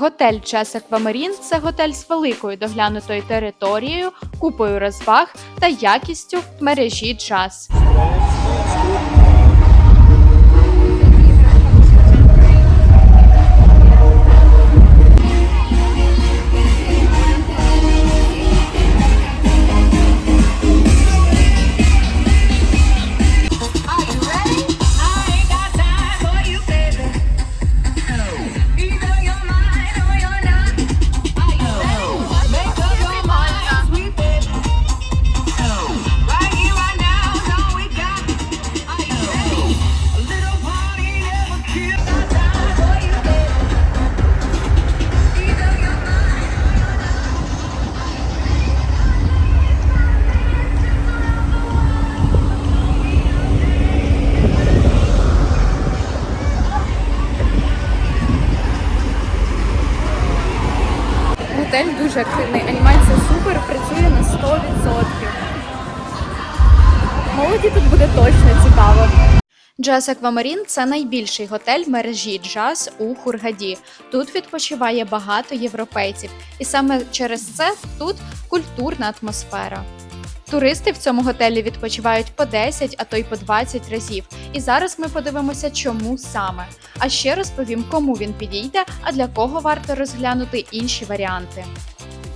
Готель Час Аквамарін це готель з великою доглянутою територією, купою розваг та якістю мережі джаз. Дуже активний, анімація супер, працює на 100%. Молоді тут буде точно цікаво. Джаз Аквамарін це найбільший готель мережі джаз у Хургаді. Тут відпочиває багато європейців, і саме через це тут культурна атмосфера. Туристи в цьому готелі відпочивають по 10, а то й по 20 разів. І зараз ми подивимося, чому саме. А ще розповім, кому він підійде, а для кого варто розглянути інші варіанти.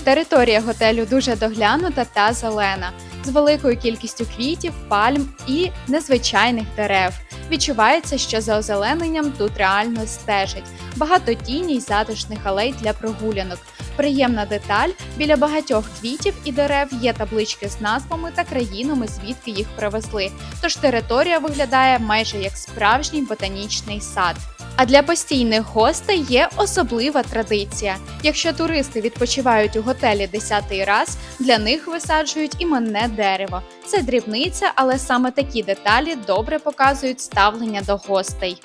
Територія готелю дуже доглянута та зелена, з великою кількістю квітів, пальм і незвичайних дерев. Відчувається, що за озелененням тут реально стежать. Багато тіні й затишних алей для прогулянок. Приємна деталь біля багатьох квітів і дерев є таблички з назвами та країнами, звідки їх привезли. Тож територія виглядає майже як справжній ботанічний сад. А для постійних гостей є особлива традиція. Якщо туристи відпочивають у готелі десятий раз, для них висаджують іменне дерево. Це дрібниця, але саме такі деталі добре показують ставлення до гостей.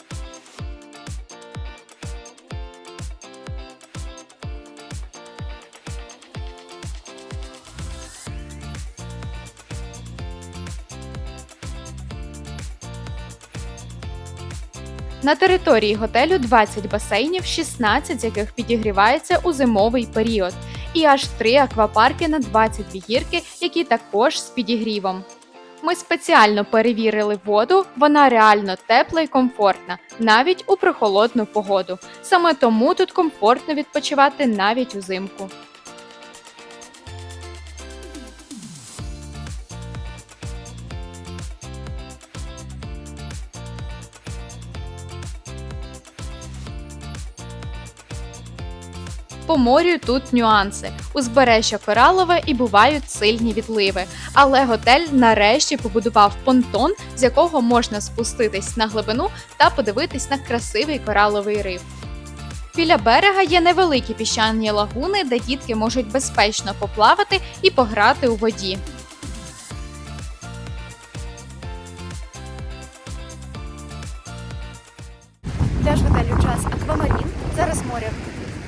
На території готелю 20 басейнів, 16 з яких підігрівається у зимовий період, і аж 3 аквапарки на 22 гірки, які також з підігрівом. Ми спеціально перевірили воду, вона реально тепла і комфортна, навіть у прохолодну погоду. Саме тому тут комфортно відпочивати навіть узимку. По морю тут нюанси. Узбережжя коралове і бувають сильні відливи. Але готель нарешті побудував понтон, з якого можна спуститись на глибину та подивитись на красивий кораловий риф. Біля берега є невеликі піщані лагуни, де дітки можуть безпечно поплавати і пограти у воді. Пляж готелю час Аквамарін. Зараз море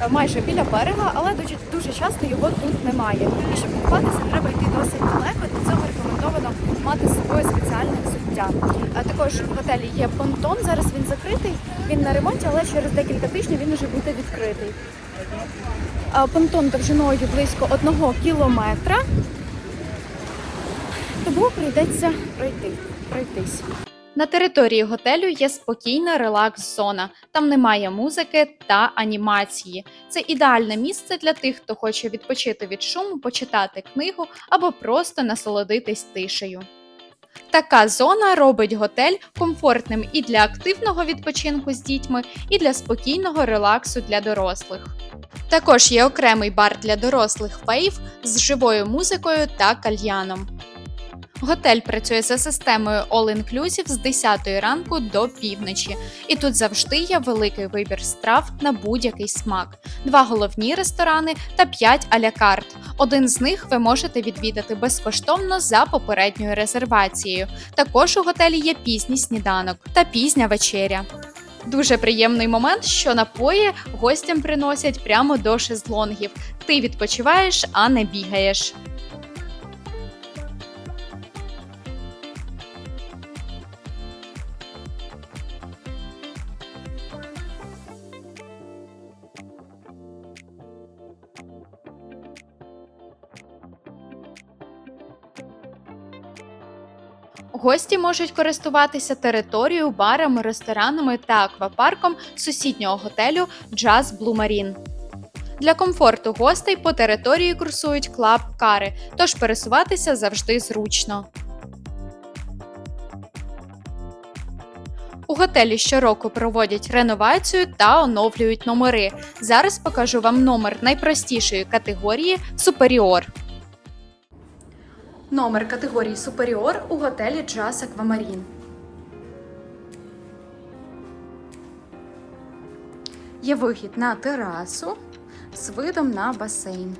майже біля берега, але дуже, дуже часто його тут немає. І щоб купатися, треба йти досить далеко. Для цього рекомендовано мати з собою спеціальне взуття. А також в готелі є понтон. Зараз він закритий. Він на ремонті, але через декілька тижнів він вже буде відкритий. А Понтон довжиною близько одного кілометра. Тому прийдеться пройти, пройтись. На території готелю є спокійна релакс-зона. Там немає музики та анімації. Це ідеальне місце для тих, хто хоче відпочити від шуму, почитати книгу або просто насолодитись тишею. Така зона робить готель комфортним і для активного відпочинку з дітьми, і для спокійного релаксу для дорослих. Також є окремий бар для дорослих фейв з живою музикою та кальяном. Готель працює за системою All Inclusive з 10 ранку до півночі, і тут завжди є великий вибір страв на будь-який смак, два головні ресторани та 5 аля карт. Один з них ви можете відвідати безкоштовно за попередньою резервацією. Також у готелі є пізній сніданок та пізня вечеря. Дуже приємний момент, що напої гостям приносять прямо до шезлонгів. Ти відпочиваєш, а не бігаєш. Гості можуть користуватися територією, барами, ресторанами та аквапарком сусіднього готелю Jazz Blue Marine. Для комфорту гостей по території курсують клаб-кари, тож пересуватися завжди зручно. У готелі щороку проводять реновацію та оновлюють номери. Зараз покажу вам номер найпростішої категорії Суперіор. Номер категорії Суперіор у готелі Джаз Аквамарін. Є вихід на терасу з видом на басейн.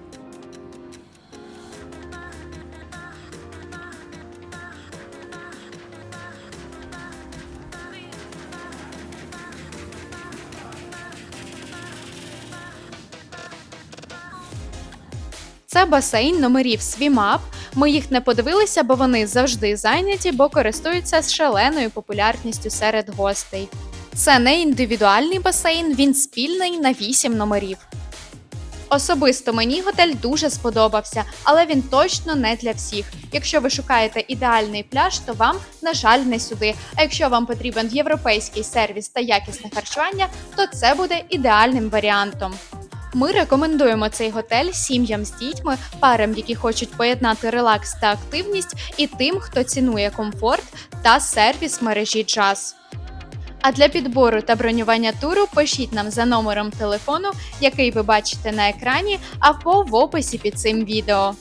Це басейн номерів Свімап. Ми їх не подивилися, бо вони завжди зайняті, бо користуються шаленою популярністю серед гостей. Це не індивідуальний басейн, він спільний на 8 номерів. Особисто мені готель дуже сподобався, але він точно не для всіх. Якщо ви шукаєте ідеальний пляж, то вам, на жаль, не сюди. А якщо вам потрібен європейський сервіс та якісне харчування, то це буде ідеальним варіантом. Ми рекомендуємо цей готель сім'ям з дітьми, парам, які хочуть поєднати релакс та активність, і тим, хто цінує комфорт та сервіс мережі джаз. А для підбору та бронювання туру пишіть нам за номером телефону, який ви бачите на екрані, або в описі під цим відео.